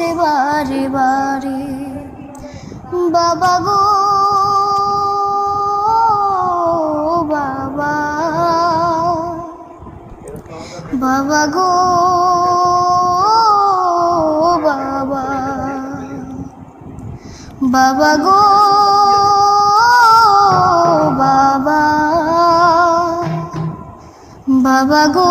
পড়ছে বারে বারে। বাবা গো বাবা। বাবা গো বাবা। বাবা গো বাবা। বাবা গো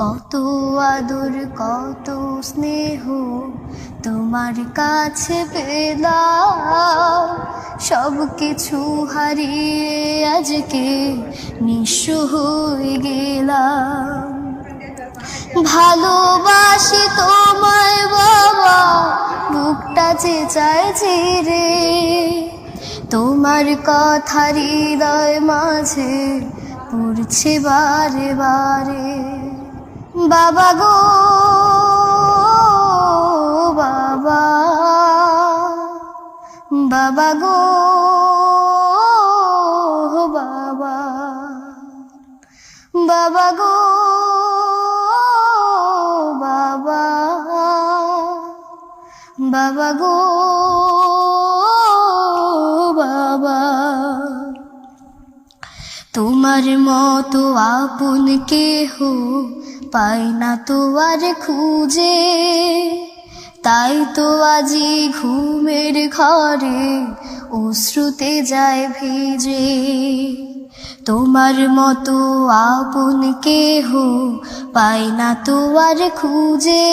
কত আদর, কত স্নেহ তোমার কাছে পেলাম। সব কিছু হারিয়ে আজকে নিঃস্ব হয়ে গেলাম। ভালোবাসি তোমায় বাবা বুকটা যে চাইছে তোমার কথা হৃদয় মাঝে পড়ছে বারে বারে। বাবা গো, বাবা। বাবা গো, বাবা। বাবা গো, বাবা। বাবা গো, বাবা। তোমার মতো আপন কেহ পাই না তো আর খুঁজে। তাই তো আজি ঘুমের ঘরে অশ্রুতে যায় ভিজে। তোমার মতো আপন কেহ পাই না তো আর খুঁজে।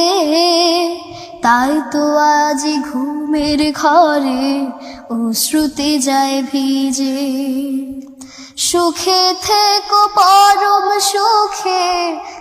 তাই তো আজি ঘুমের ঘরে অশ্রুতে যায় ভিজে। সুখে থেকো পরম সুখে